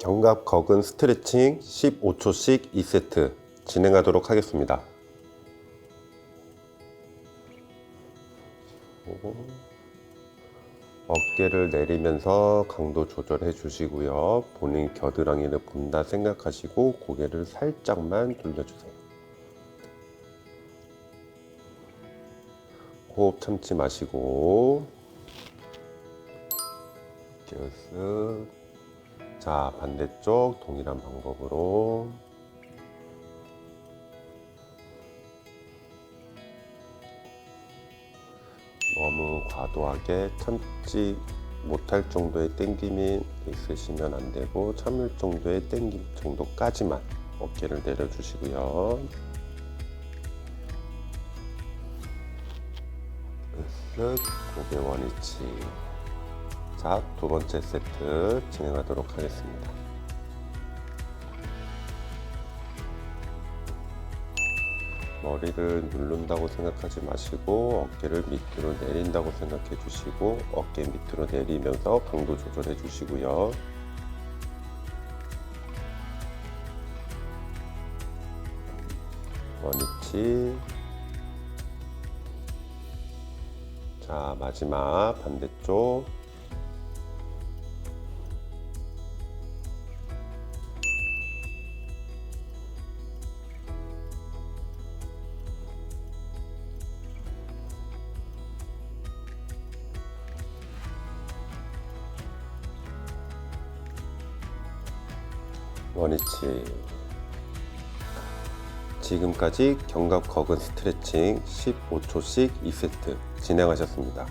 견갑 거근 스트레칭 15초씩 2세트 진행하도록 하겠습니다. 어깨를 내리면서 강도 조절해 주시고요. 본인 겨드랑이를 본다 생각하시고 고개를 살짝만 돌려주세요. 호흡 참지 마시고 쓱. 자 반대쪽 동일한 방법으로 너무 과도하게 참지 못할 정도의 땡김이 있으시면 안 되고 참을 정도의 땡김 정도까지만 어깨를 내려주시고요. 쓱 고개 원위치. 자, 두 번째 세트 진행하도록 하겠습니다. 머리를 누른다고 생각하지 마시고 어깨를 밑으로 내린다고 생각해 주시고 어깨 밑으로 내리면서 강도 조절해 주시고요. 원위치. 자, 마지막 반대쪽. 원위치. 지금까지 견갑 거근 스트레칭 15초씩 2세트 진행하셨습니다.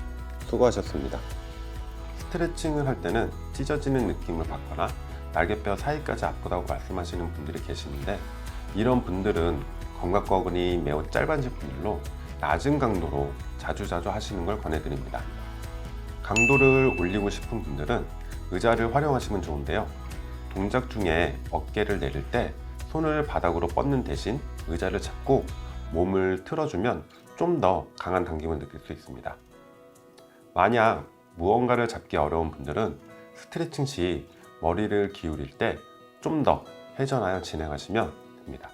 수고하셨습니다. 스트레칭을 할 때는 찢어지는 느낌을 받거나 날개뼈 사이까지 아프다고 말씀하시는 분들이 계시는데 이런 분들은 견갑거근이 매우 짧아진 분들로 낮은 강도로 자주자주 하시는 걸 권해드립니다. 강도를 올리고 싶은 분들은 의자를 활용하시면 좋은데요. 동작 중에 어깨를 내릴 때 손을 바닥으로 뻗는 대신 의자를 잡고 몸을 틀어주면 좀 더 강한 당김을 느낄 수 있습니다. 만약 무언가를 잡기 어려운 분들은 스트레칭 시 머리를 기울일 때 좀 더 회전하여 진행하시면 됩니다.